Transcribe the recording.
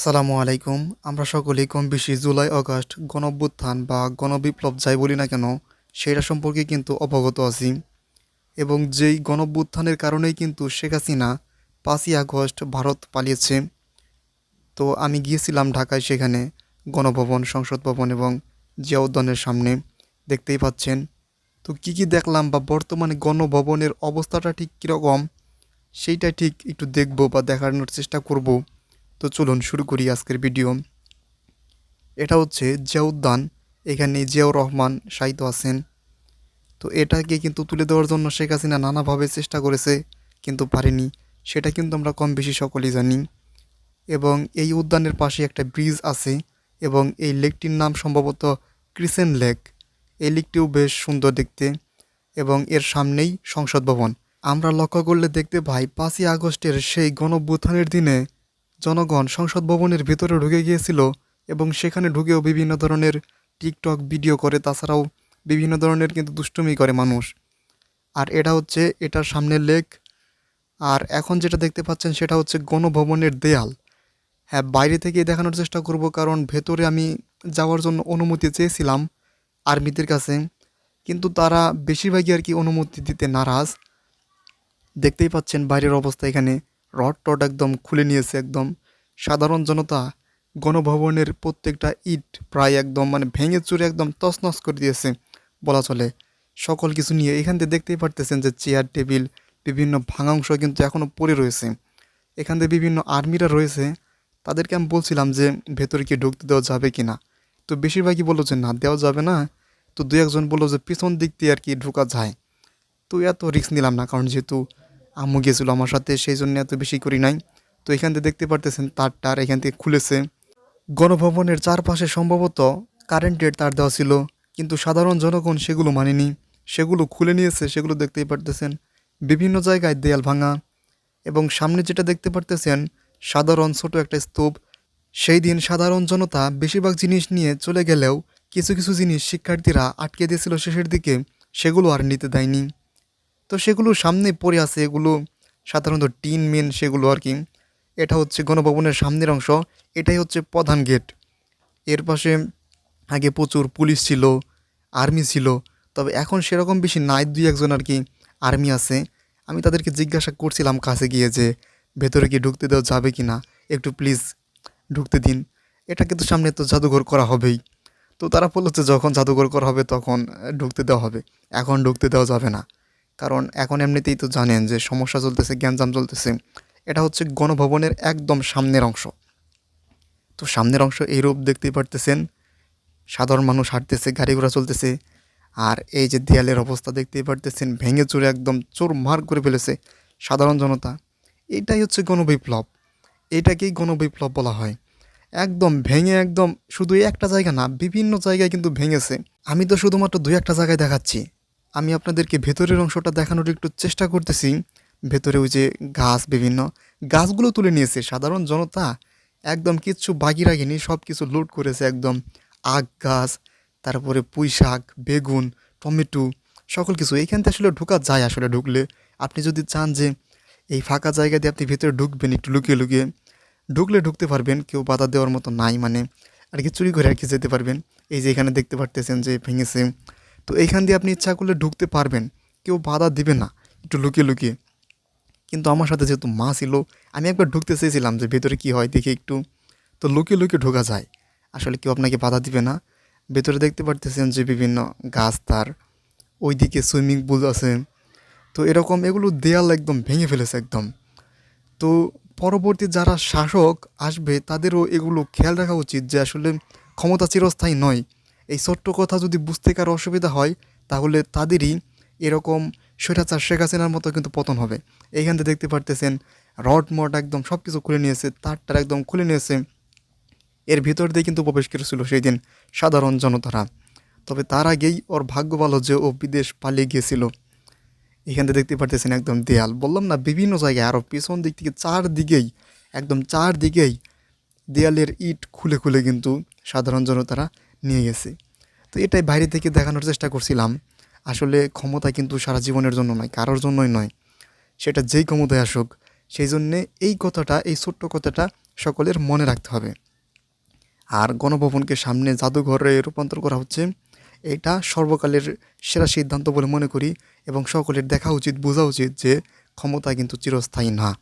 আসসালামু আলাইকুম। আমরা সকলেই কম বেশি জুলাই আগস্ট গণঅভ্যুত্থান বা গণবিপ্লব যাই বলি না কেন, সেটা সম্পর্কে কিন্তু অবগত আছি। এবং যেই গণভ্যুত্থানের কারণেই কিন্তু শেখ হাসিনা পাঁচই আগস্ট ভারত পালিয়েছে। তো আমি গিয়েছিলাম ঢাকায় সেখানে, গণভবন, সংসদ ভবন এবং জিয়া উদ্যানের সামনে। দেখতেই পাচ্ছেন। তো কি কি দেখলাম বা বর্তমানে গণভবনের অবস্থাটা ঠিক কীরকম, সেইটা ঠিক একটু দেখব বা দেখানোর চেষ্টা করব। তো চলুন শুরু করি আজকের ভিডিও এটা হচ্ছে জিয়া উদ্যান এখানে জিয়াউর রহমান সাহিত্য আছেন তো এটাকে কিন্তু তুলে দেওয়ার জন্য শেখ হাসিনা নানাভাবে চেষ্টা করেছে, কিন্তু পারেনি। সেটা কিন্তু আমরা কম বেশি সকলেই জানি। এবং এই উদ্যানের পাশে একটা ব্রিজ আছে এবং এই লেকটির নাম সম্ভবত ক্রিসেন লেক। এই লেকটিও বেশ সুন্দর দেখতে এবং এর সামনেই সংসদ ভবন। আমরা লক্ষ্য করলে দেখতে পাই, পাঁচই আগস্টের সেই গণভ্যুত্থানের দিনে জনগণ সংসদ ভবনের ভিতরে ঢুকে গিয়েছিল এবং সেখানে ঢুকেও বিভিন্ন ধরনের টিকটক ভিডিও করে, তাছাড়াও বিভিন্ন ধরনের কিন্তু দুষ্টুমি করে মানুষ। আর এটা হচ্ছে, এটার সামনের লেক। আর এখন যেটা দেখতে পাচ্ছেন, সেটা হচ্ছে গণভবনের দেয়াল। হ্যাঁ বাইরে থেকে দেখানোর চেষ্টা করব, কারণ ভেতরে আমি যাওয়ার জন্য অনুমতি চেয়েছিলাম আর্মিদের কাছে। কিন্তু তারা বেশিরভাগই আর কি অনুমতি দিতে নারাজ। দেখতেই পাচ্ছেন বাইরের অবস্থা এখানে। রড টড একদম খুলে নিয়েছে একদম। সাধারণ জনতা গণভবনের প্রত্যেকটা ইট প্রায় একদম মানে ভেঙে চুরে একদম তছনছ করে দিয়েছে, বলা চলে। সকল কিছু নিয়ে এখান থেকে দেখতেই পারতেছেন যে চেয়ার, টেবিল, বিভিন্ন ভাঙাংশ কিন্তু এখনও পড়ে রয়েছে। এখান থেকে বিভিন্ন আর্মিরা রয়েছে। তাদেরকে আমি বলছিলাম যে ভেতরে কি ঢুকতে দেওয়া যাবে কি না। তো বেশিরভাগই বলল যে না, দেওয়া যাবে না। তো দু একজন বলল যে পিছন দিক দিয়ে আর কি ঢোকা যায়। তো এত রিস্ক নিলাম না, কারণ যেহেতু আম্মু গিয়েছিল আমার সাথে, সেই জন্য এত বেশি করি নাই। তো এখান থেকে দেখতে পারতেছেন তারটার এখান থেকে খুলেছে। গণভবনের চারপাশে সম্ভবত কারেন্টের তার দেওয়া ছিল, কিন্তু সাধারণ জনগণ সেগুলো মানেনি। সেগুলো খুলে নিয়েছে, সেগুলো দেখতেই পারতেছেন, বিভিন্ন জায়গায় দেয়াল ভাঙা। এবং সামনে যেটা দেখতে পারতেছেন, সাধারণ ছোট একটা স্তূপ। সেই দিন সাধারণ জনতা বেশিরভাগ জিনিস নিয়ে চলে গেলেও কিছু কিছু জিনিস শিক্ষার্থীরা আটকে দিয়েছিল শেষের দিকে, সেগুলো আর নিতে দেয়নি। তো সেগুলো সামনে পড়ে আছে, এগুলো সাধারণত টিন মেন সেগুলো আর কি। এটা হচ্ছে গণভবনের সামনের অংশ, এটাই হচ্ছে প্রধান গেট। এর পাশে আগে প্রচুর পুলিশ ছিল, আর্মি ছিল, তবে এখন সেরকম বেশি নাই, দুই একজন আর কি আর্মি আছে। আমি তাদেরকে জিজ্ঞাসা করছিলাম কাছে গিয়ে যে, ভেতরে কি ঢুকতে দেওয়া যাবে কি না? একটু প্লিজ ঢুকতে দিন। এটা কিন্তু সামনে তো জাদুঘর করা হবেই। তো তারা বলল যে, যখন জাদুঘর করা হবে, তখন ঢুকতে দেওয়া হবে। এখন ঢুকতে দেওয়া যাবে না। কারণ এখন এমনিতেই তো জানেন যে সমস্যা চলতেছে, গ্যাঞ্জাম চলতেছে। এটা হচ্ছে গণভবনের একদম সামনের অংশ। তো সামনের অংশ এই রূপ পারতেছেন, সাধারণ মানুষ হাঁটতেছে, গাড়ি ঘোড়া চলতেছে, আর এই যে দেয়ালের অবস্থা দেখতেই পারতেছেন, ভেঙে চুরে একদম চোর মার করে ফেলেছে সাধারণ জনতা। এটাই হচ্ছে গণবিপ্লব। এটাকেই গণবিপ্লব বলা হয়। একদম ভেঙে একদম শুধু একটা জায়গা না, বিভিন্ন জায়গায় কিন্তু ভেঙেছে। আমি তো শুধুমাত্র দুই একটা জায়গায় দেখাচ্ছি। আমি আপনাদেরকে ভেতরের অংশটা দেখানোর একটু চেষ্টা করতেছি। ভেতরে ওই যে গাছ, বিভিন্ন গাছগুলো তুলে নিয়েছে। সাধারণ জনতা একদম কিচ্ছু বাকি রাখেনি সব কিছু লুট করেছে একদম আখ গাছ, তারপরে পুঁই শাক বেগুন, টমেটো সকল কিছু এইখান থেকে আসলে ঢোকা যায় আসলে ঢুকলে। আপনি যদি চান যে এই ফাঁকা জায়গা দিয়ে আপনি ভেতরে ঢুকবেন, একটু লুকিয়ে লুকিয়ে, ঢুকলে ঢুকতে পারবেন, কেউ বাধা দেওয়ার মতো নাই। মানে আর কি চুরি করে আর কি যেতে পারবেন। এই যে এখানে দেখতে পারতেছেন যে ভেঙেছে তো এইখান দিয়ে আপনি ইচ্ছা করলে ঢুকতে পারবেন। কেউ বাধা দিবে না। একটু লুকিয়ে লুকিয়ে। কিন্তু আমার সাথে যেহেতু মা ছিল, আমি একবার ঢুকতে চেয়েছিলাম যে ভেতরে কি হয়, দেখি একটু। তো লুকিয়ে লুকিয়ে ঢোকা যায়। আসলে কেউ আপনাকে বাধা দিবে না। ভেতরে দেখতে পারতেছেন যে বিভিন্ন গাছ তার। ওইদিকে সুইমিং পুল আছে। তো এরকম এগুলো দেয়াল একদম ভেঙে ফেলেছে একদম। তো পরবর্তী যারা শাসক আসবে, তাদেরও এগুলো খেয়াল রাখা উচিত যে আসলে ক্ষমতা চিরস্থায়ী নয়। এই ছোট্ট কথা যদি বুঝতে কারও অসুবিধা হয়, তাহলে তাদেরই এরকম স্বৈরাচার শেখ হাসিনার মতো কিন্তু পতন হবে। এইখান থেকে দেখতে পারতেছেন, রড মড একদম সব কিছু খুলে নিয়েছে, তারটার একদম খুলে নিয়েছে। এর ভিতর দিয়ে কিন্তু প্রবেশ করেছিল সেই দিন সাধারণ জনতারা। তবে তার আগেই ওর ভাগ্য ভালো যে ও বিদেশ পালিয়ে গিয়েছিল। এখান থেকে দেখতে পারতেছেন একদম দেয়াল। বললাম না, বিভিন্ন জায়গায় আরও পিছন দিক থেকে চারদিকেই, একদম চারদিকেই দেয়ালের ইট খুলে খুলে কিন্তু সাধারণ জনতারা নিয়ে গেছি। তো এটাই বাইরে থেকে দেখানোর চেষ্টা করছিলাম। আসলে ক্ষমতা কিন্তু সারা জীবনের জন্য নয়, কারোর জন্যই নয়। সেটা যেই ক্ষমতায় আসুক, সেই জন্যে এই কথাটা, এই ছোট্ট কথাটা সকলের মনে রাখতে হবে। আর গণভবনকে সামনে জাদুঘরে রূপান্তর করা হচ্ছে, এটা সর্বকালের সেরা সিদ্ধান্ত বলে মনে করি এবং সকলের দেখা উচিত, বোঝা উচিত যে ক্ষমতা কিন্তু চিরস্থায়ী না।